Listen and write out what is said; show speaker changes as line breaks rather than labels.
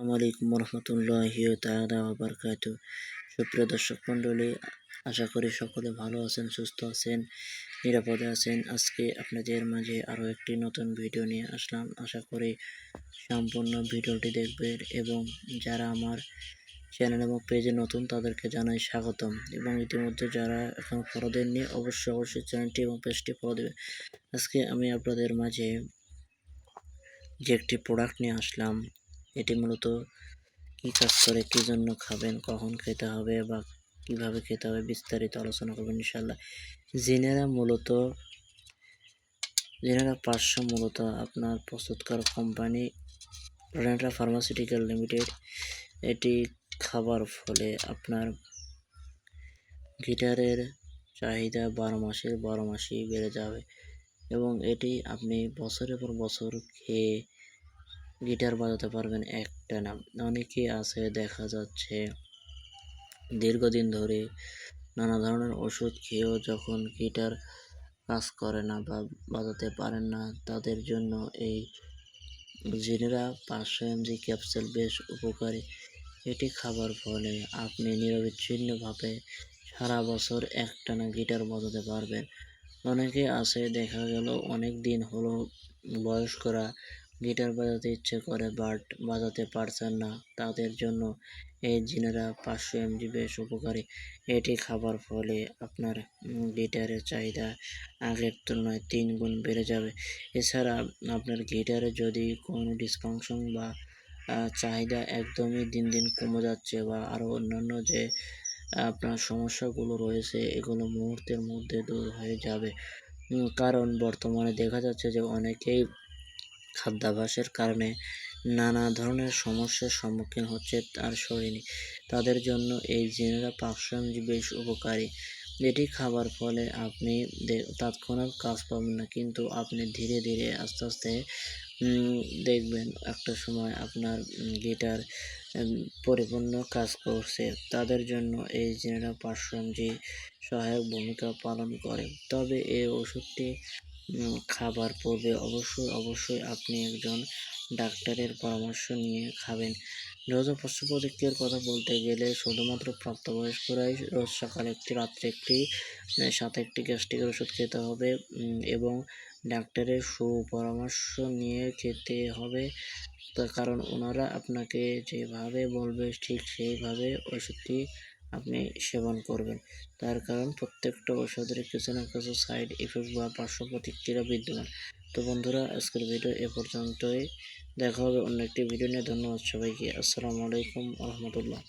আলাইকুম রহমতুল্লাহি বারাকাতু সুপ্রিয় দর্শক মণ্ডলী, আশা করি সকলে ভালো আছেন, সুস্থ আছেন, নিরাপদে আছেন। আজকে আপনাদের মাঝে আরও একটি নতুন ভিডিও নিয়ে আসলাম। আশা করি সম্পূর্ণ ভিডিওটি দেখবেন এবং যারা আমার চ্যানেল এবং পেজে নতুন, তাদেরকে জানাই স্বাগতম। এবং ইতিমধ্যে যারা এখন ফলো দেননি, অবশ্যই অবশ্যই চ্যানেলটি এবং পেজটি ফলো দেবেন। আজকে আমি আপনাদের মাঝে যে একটি প্রোডাক্ট নিয়ে আসলাম এটি মূলত কী কাজ করে, কী জন্য খাবেন, কখন খেতে হবে বা কীভাবে খেতে হবে বিস্তারিত আলোচনা করবেন ইনশাল্লাহ জিনেরা মূলত, জেনারা পাঁচশো মূলত আপনার প্রস্তুতকার কোম্পানি রেন্ট্রা ফার্মাসিউটিক্যাল লিমিটেড। এটি খাবার ফলে আপনার গিটারের চাহিদা বারো মাসের বারো মাসেই বেড়ে যাবে এবং এটি আপনি বছরের পর বছর খেয়ে গিটার বাজাতে পারবেন একটা একটানা অনেকেই আছে, দেখা যাচ্ছে দীর্ঘদিন ধরে নানা ধরনের ওষুধ খেয়েও যখন গিটার কাজ করে না বা বাজাতে পারেন না, তাদের জন্য এই জিনেরা পাঁচশো এমজি ক্যাপসুল বেশ উপকারী। এটি খাবার ফলে আপনি নিরবিচ্ছিন্নভাবে সারা বছর একটানা গিটার বাজাতে পারবেন। অনেকে আছে, দেখা গেল অনেক দিন হলো বয়স্করা গিটার বাজাতে ইচ্ছে করে, বাট বাজাতে পারছেন না। তাদের জন্য এই জিনেরা পাঁচশো এমজি বেশ উপকারী। এটি খাবার ফলে আপনার গিটারের চাহিদা আগের তুলনায় তিন গুণ বেড়ে যাবে। এছাড়া আপনার গিটারে যদি কোনো ডিসফাংশন বা চাহিদা একদমই দিন দিন কমে যাচ্ছে বা আরও অন্যান্য যে, আপনার সমস্যাগুলো রয়েছে, এগুলো মুহূর্তের মধ্যে দূর হয়ে যাবে। কারণ বর্তমানে দেখা যাচ্ছে যে অনেকেই খাদ্যাভ্যাসের কারণে নানা ধরনের সমস্যার সম্মুখীন হচ্ছে তার শরীরে তাদের জন্য এই জেনেরা পাকসঞ্জি বেশ উপকারী। এটি খাবার ফলে আপনি তাৎক্ষণিক কাজ পাবেন না, কিন্তু আপনি ধীরে ধীরে আস্তে আস্তে দেখবেন একটা সময় আপনার গিটার পরিপূর্ণ কাজ করছে। তাদের জন্য এই জেনেরা পাকসঞ্জি সহায়ক ভূমিকা পালন করে। তবে এই ওষুধটি খাবার পূর্বে অবশ্যই অবশ্যই আপনি একজন ডাক্তারের পরামর্শ নিয়ে খাবেন। রোজ পার্শ্ব প্রতিক্রিয়ার কথা বলতে গেলে শুধুমাত্র প্রাপ্তবয়স্করাই রোজ সকালে একটি, রাত্রে একটি সাথে একটি গ্যাস্ট্রিকের ওষুধ খেতে হবে এবং ডাক্তারের সুপরামর্শ নিয়ে খেতে হবে। তার কারণ ওনারা আপনাকে যেভাবে বলবে ঠিক সেইভাবে ওষুধটি আপনি সেবন করবেন। তার কারণ প্রত্যেকটা ওষুধের কিছু না কিছু সাইড ইফেক্ট বা পার্শ্ব প্রতিক্রিয়া বিদ্যমান। তো বন্ধুরা, আজকের ভিডিও এ পর্যন্তই। দেখা হবে অন্য একটি ভিডিও নিয়ে। ধন্যবাদ সবাইকে। আসসালামু আলাইকুম রহমতুল্লাহ।